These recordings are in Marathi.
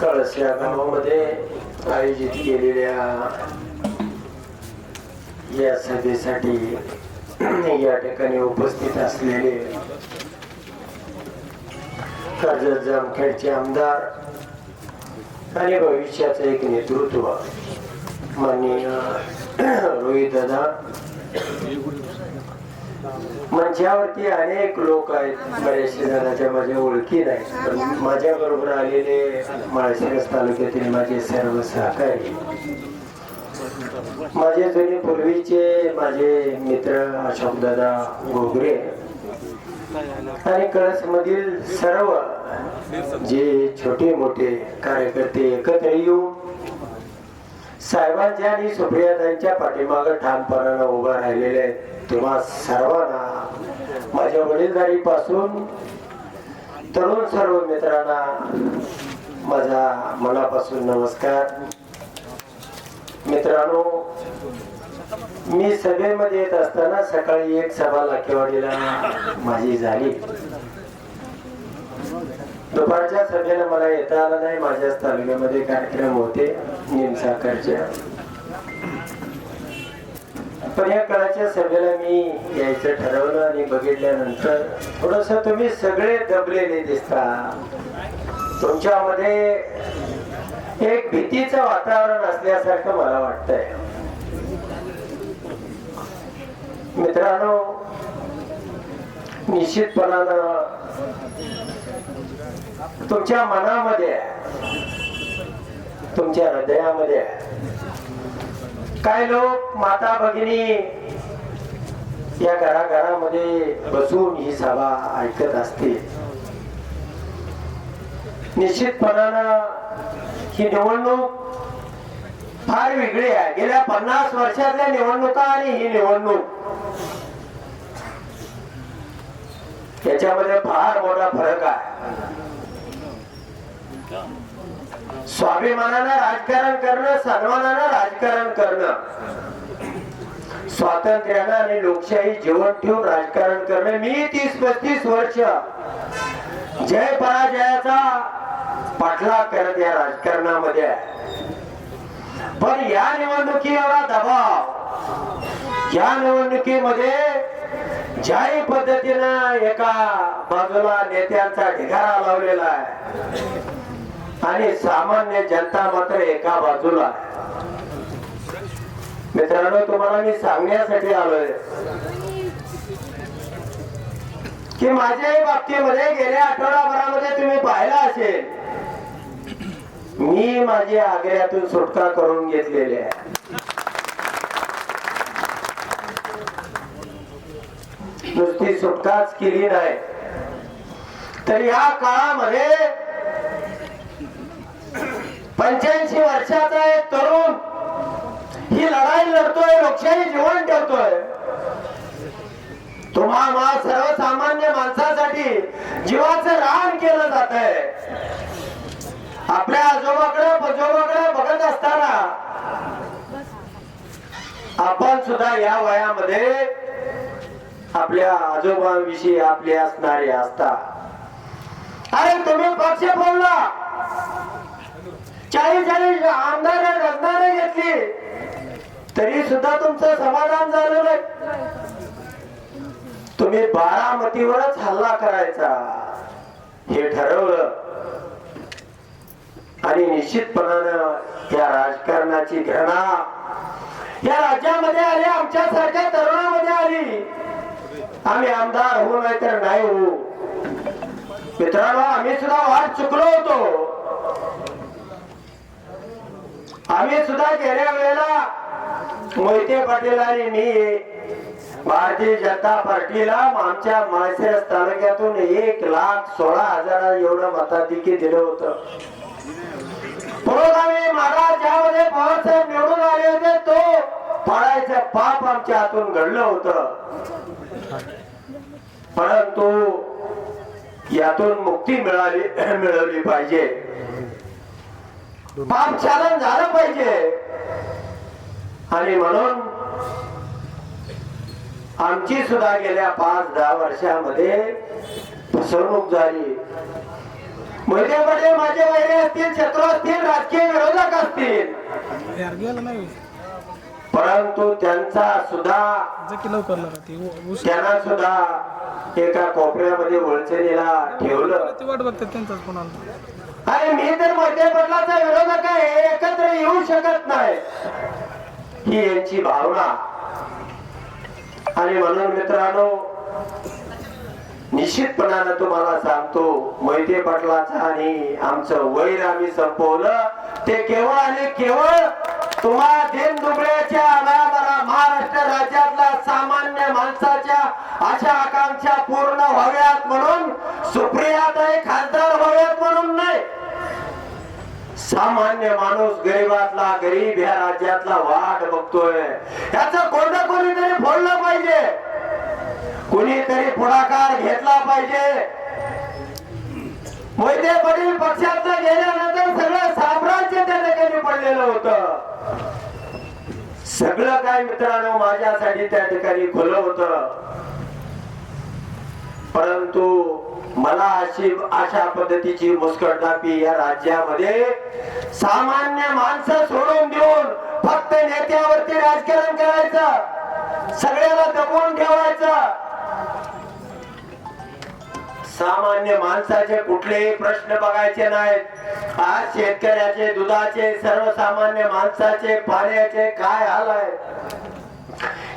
कळस या गावामध्ये आयोजित केलेल्या या सभेसाठी या ठिकाणी उपस्थित असलेले कर्जत जामखेडचे आमदार आणि भविष्याचं एक नेतृत्व माननीय रोहित दादा मंचावरती अनेक लोक आहेत. बरेचसे जणांच्या माझ्या ओळखी नाही. पण माझ्या बरोबर आलेले माळशिरस तालुक्यातील माझे सर्व सहकारी. माझे जुने पूर्वीचे माझे मित्र अशोकदादा घोगरे आणि कळस मधील सर्व जे छोटे मोठे कार्यकर्ते एकत्र येऊन साहेबांच्या आणि सुप्रियातांच्या पाठीमागं ठामपणानं उभा राहिलेले आहेत. तेव्हा सर्वांना माझ्या वडीलधारी पासून तरुण सर्व मित्रांना माझा मनापासून नमस्कार. मित्रांनो मी सभेमध्ये येत असताना सकाळी एक सभा लाखेवाडीला माझी झाली. दुपारच्या सभेला मला येता आलं नाही माझ्याच तालुक्यामध्ये कार्यक्रम होते निमसाकरच्या या काळाच्या सभेला मी यायचं ठरवलं आणि बघितल्यानंतर थोडस तुम्ही सगळे दबलेले दिसता. तुमच्यामध्ये एक भीतीचं वातावरण असल्यासारखं मला वाटतंय. मित्रांनो निश्चितपणानं तुमच्या मनामध्ये तुमच्या हृदयामध्ये काय लोक माता भगिनी या घराघरामध्ये बसून ही सभा ऐकत असते. निश्चितपणानं ही निवडणूक फार वेगळी आहे. गेल्या पन्नास वर्षातल्या निवडणुका आणि ही निवडणूक याच्यामध्ये फार मोठा फरक आहे. स्वाभिमानानं राजकारण करणं सन्मानानं राजकारण करणं. स्वातंत्र्यानं आणि लोकशाही जीवन ठेवून राजकारण करणं. मी तीस पस्तीस वर्ष जय पराजयाचा पाठलाग करत या राजकारणामध्ये पण या निवडणुकी एवढा दबाव या निवडणुकीमध्ये ज्याही पद्धतीनं एका बाजूला नेत्यांचा ढिगारा लावलेला आहे आणि सामान्य जनता मात्र एका बाजूला. मित्रांनो तुम्हाला मी सांगण्यासाठी आलोय की माझ्याही बाबतीमध्ये गेल्या आठवडाभरामध्ये तुम्ही पाहिला असेल मी माझी आग्र्यातून सुटका करून घेतलेली आहे. नुसती सुटकाच केली नाही. तर या काळामध्ये पंच्याऐंशी वर्षाचा एक तरुण ही लढाई लढतोय लोकशाही जीवन ठेवतोय. तुम्हा मा सर्वसामान्य माणसासाठी जीवाचं रान केलं जात आहे आपल्या आजोबाकडे पजोबाकडे बघत असताना आपण सुद्धा या वयामध्ये आपल्या आजोबांविषयी आपले असणारे असता अरे तुम्ही पक्ष बोलला चाळीस चाळीस आमदार रचनाने घेतली तरी सुद्धा तुमचं समाधान झालं नाही. तुम्ही बारामतीवरच हल्ला करायचा. हे ठरवलं. आणि निश्चितपणानं या राजकारणाची घृणा या राज्यामध्ये आली आमच्यासारख्या तरुणामध्ये आली. आम्ही आमदार होऊ नाही तर नाही होऊ. मित्रांनो आम्ही सुद्धा वाट चुकलो होतो. आम्ही सुद्धा गेल्या वेळेला मोहिते पाटील आणि मी भारतीय जनता पार्टीला आमच्या माळशिरस तालुक्यातून एक लाख सोळा हजार एवढं मताधिकी दिलं होतं. पुरोगामी मागा ज्यामध्ये पवारसाहेब निवडून आले होते तो पाडायचं पाप आमच्या हातून घडलं होत. परंतु यातून मुक्ती मिळाली मिळवली पाहिजे. पाप चालन झालं पाहिजे. आणि म्हणून आमची सुद्धा गेल्या पाच दहा वर्षामध्ये फसवणूक झाली. मोहिते पाटील माझे वैरे असतील शत्रू असतील राजकीय विरोधक असतील. परंतु त्यांचा सुद्धा त्यांना सुद्धा एका कोपऱ्यामध्ये वळचणीला ठेवलं. वाट बघतात त्यांचाच फोन आणि मी तर मध्य पडलाचा विरोधक आहे एकत्र येऊ शकत नाही. ही यांची भावना. आणि म्हणून मित्रांनो निश्चितपणानं तुम्हाला सांगतो मोहिते पाटलाचा आणि आमचं वैर आम्ही संपवलं. ते केवळ आणि केवळ तुम्हा देन दुबळ्याच्या अनादरा महाराष्ट्र राज्यातल्या सामान्य माणसाच्या अशा आकांक्षा पूर्ण व्हाव्यात म्हणून सुप्रियाताई खासदार सामान्य माणूस गरीबातला गरीब ह्या राज्यातला वाट बघतोय. त्याच कोणतं कोणीतरी फोडलं पाहिजे? कुणीतरी पुढाकार घेतला पाहिजे? मोहिते पाटील पक्षात गेल्यानंतर सगळं साम्राज्य त्या ठिकाणी पडलेलं होतं. सगळं काय मित्रांनो माझ्यासाठी त्या ठिकाणी खुलं होत. परंतु मला अशी अशा पद्धतीची मुस्कटदापी या राज्यामध्ये सामान्य माणसं सोडून देऊन फक्त नेत्यावरती राजकारण करायचं सगळ्याला दबवून ठेवायचं. सामान्य माणसाचे कुठलेही प्रश्न बघायचे नाहीत. आज शेतकऱ्याचे दुधाचे सर्वसामान्य माणसाचे पाण्याचे काय हाल आहे?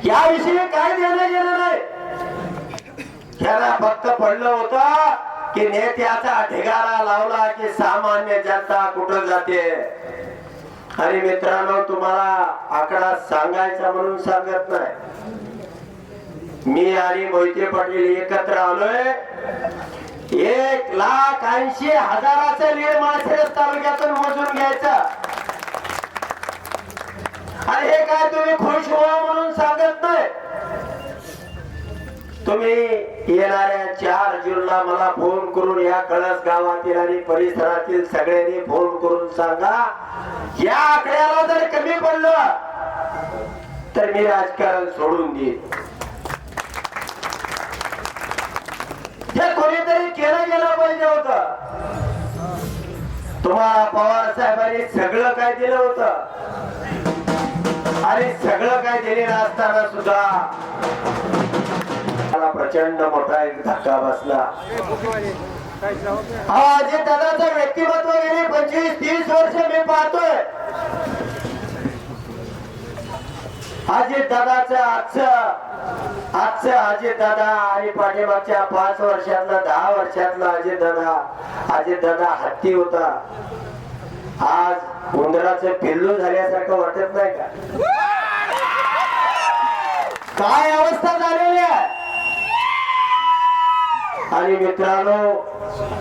याविषयी काय देणं गेलं नाही? त्याला फक्त पडलं होतं की नेत्याचा ढिगारा लावला की सामान्य जनता कुठं जाते? आणि मित्रांनो तुम्हाला आकडा सांगायचा म्हणून सांगत नाही. मी आणि मोहिते पाटील एकत्र आलोय. एक लाख ऐंशी हजाराचं लीड माळशिरस तालुक्यातून मोजून घ्यायचं. आणि हे काय तुम्ही खुश व्हा म्हणून सांगत नाही? तुम्ही येणाऱ्या चार जूनला मला फोन करून या कळस गावातील आणि परिसरातील सगळ्यांनी फोन करून सांगा. या आकड्याला जर कमी पडलं तर मी राजकारण सोडून देईन. हे कोणीतरी केलं गेलं पाहिजे होत. तुम्हाला पवार साहेबांनी सगळं काय दिलं होतं. आणि सगळं काय दिलेलं असताना सुद्धा मला प्रचंड मोठा एक धक्का बसला. हा जे दादाचं व्यक्तिमत्व गेली पंचवीस तीस वर्ष मी पाहतोय. अजित दादाचं आजचं आजचं अजित दादा आणि पाठीमागच्या पाच वर्षातला दहा वर्षातला अजित दादा अजित दादा हत्ती होता. आज उंदराचं पिल्लू झाल्यासारखं वाटत नाही का? काय अवस्था झालेली आहे? आणि मित्रांनो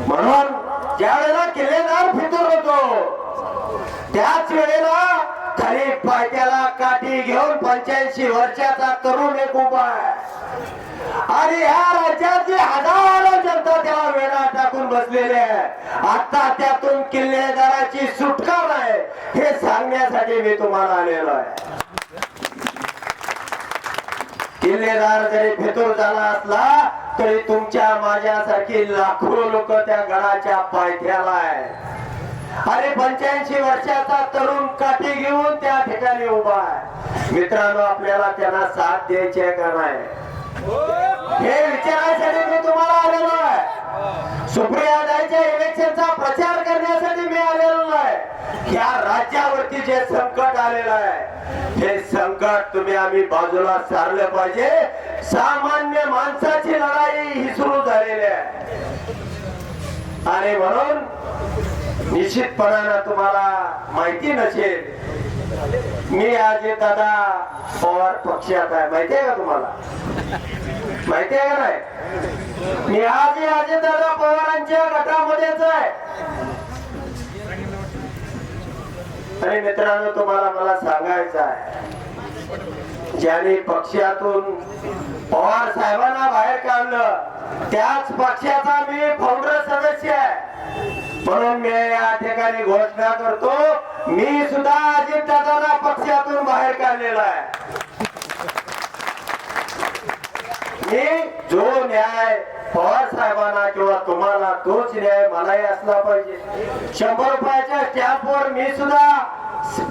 म्हणून ज्या वेळेला किल्लेदार फितूर होतो त्याच वेळेला खाली पायथ्याला काठी घेऊन पंच्याऐंशी वर्षाचा तरुण एक उभा आहे. आणि ह्या राज्यातली हजारो जनता त्याला वेळा टाकून बसलेले आहे. आता त्यातून किल्लेदाराची सुटका नाही हे सांगण्यासाठी मी तुम्हाला आलेलो आहे. किल्लेदार जरी फितूर झाला असला तरी तुमच्या माझ्यासारखी लाखो लोक त्या गडाच्या पायथ्याला आहे आणि पंच्याऐंशी वर्षाचा तरुण काठी घेऊन त्या ठिकाणी उभा आहे. मित्रांनो आपल्याला त्यांना साथ द्यायची आहे का नाही? हे विचारायसाठी मी तुम्हाला आलेलो आहे. सुप्रियादाईच्या इलेक्शनचा प्रचार करण्यासाठी मी आलेलो आहे. या राज्यावरती जे संकट आलेलं आहे हे संकट तुम्ही आम्ही बाजूला सारलं पाहिजे. सामान्य माणसं लढाई ही सुरू झालेली आहे. आणि म्हणून निश्चितपणानं तुम्हाला माहिती नसेल मी आज दादा पवार पक्षात आहे. माहिती आहे का तुम्हाला? माहिती आहे का नाही? मी आज हे अजय दादा पवारांच्या गटामध्येच आहे. आणि मित्रांनो तुम्हाला मला सांगायचं आहे ज्याने पक्षातून पवार साहेबांना बाहेर काढलं त्याच पक्षाचा मी फाउंडर सदस्य आहे. म्हणून मी या ठिकाणी घोषणा करतो मी सुद्धा अजित दादाला पक्षातून बाहेर काढलेला आहे. मी जो न्याय पवार साहेबांना किंवा तुम्हाला तोच न्याय मलाही असला पाहिजे. शंभर रुपयाच्या स्टॅम्पवर मी सुद्धा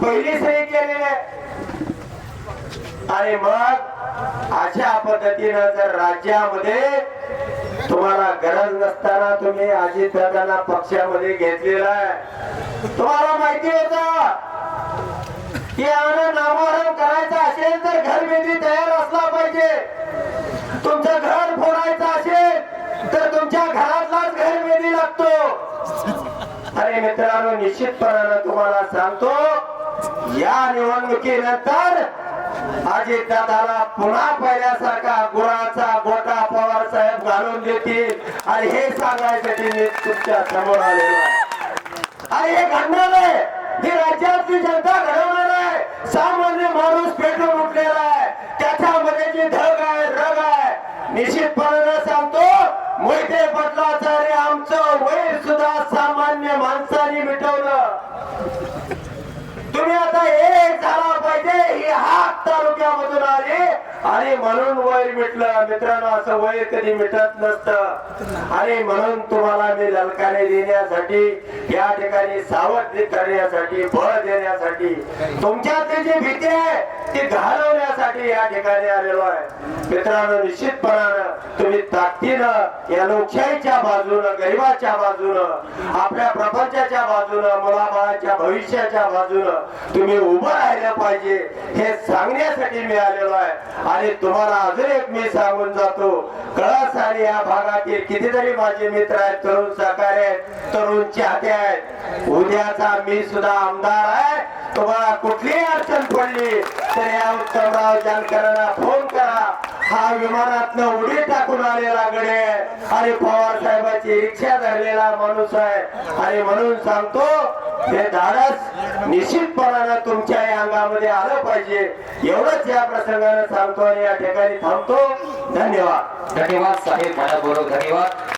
पहिली सही केलेली आहे. आणि मग अशा पद्धतीनं जर राज्यामध्ये तुम्हाला गरज नसताना तुम्ही अजितदादांना पक्षामध्ये घेतलेला आहे. तुम्हाला माहिती होत की? आनंद नामोहरम करायचा असेल तर घरभेदी तयार असला पाहिजे. तुमचं घर फोडायचं असेल तर तुमच्या घरातलाच घरभेदी लागतो. अरे मित्रांनो निश्चितपणानं तुम्हाला सांगतो या निवडणुकीनंतर अजित दादाला पुन्हा पहिल्यासारखा गुराचा गोटा पवार साहेब घालून देतील. आणि हे सांगायसाठी मी तुमच्यासमोर आलेलो आहे. आणि हे घडणार आहे ही राज्यातली जनता घडवणार आहे. सामान्य माणूस पेटून उठलेला आहे. त्याच्यामध्ये जी धग आहे रग आहे निश्चितपणाने सांगतो मोहिते पटलाचार्य आमचं वैर सुद्धा सामान्य माणसाने मिटवलं तुम्ही आता एक झाला पाहिजे ही हात तालुक्यामधून आले. आणि म्हणून वय मिटलं. मित्रांनो असं वय कधी मिटत नसतं. आणि म्हणून तुम्हाला मी ललकाने देण्यासाठी या ठिकाणी सावध करण्यासाठी बळ देण्यासाठी तुमच्यातली जी भीती आहे ती घालवण्यासाठी या ठिकाणी आलेलो आहे. मित्रांनो निश्चितपणानं तुम्ही ताकदीनं या लोकशाहीच्या बाजूनं गरिबाच्या बाजूनं आपल्या प्रपंचाच्या बाजूनं मुलाबाळाच्या भविष्याच्या बाजूनं तुम्ही उभं राहिलं पाहिजे हे सांगण्यासाठी मी आलेलो आहे. आणि तुम्हाला अजून एक मी सांगून जातो कळस आणि या भागातील कितीतरी माझे मित्र आहेत तरुण सहकारी आहेत तरुण चाहते आहेत. उद्याचा मी सुद्धा आमदार आहे. तुम्हाला कुठलीही अडचण पडली तर या उत्तमराव जानकरांना फोन करा. हा विमानातनं उडी टाकून आलेला गडे आहे आणि पवार साहेबाची इच्छा धरलेला माणूस आहे. आणि म्हणून सांगतो हे धाडस निश्चितपणानं तुमच्या अंगामध्ये आलं पाहिजे. एवढंच या प्रसंगानं सांगतो आणि या ठिकाणी थांबतो. धन्यवाद. धन्यवाद साहेब मनापूर्वक धन्यवाद.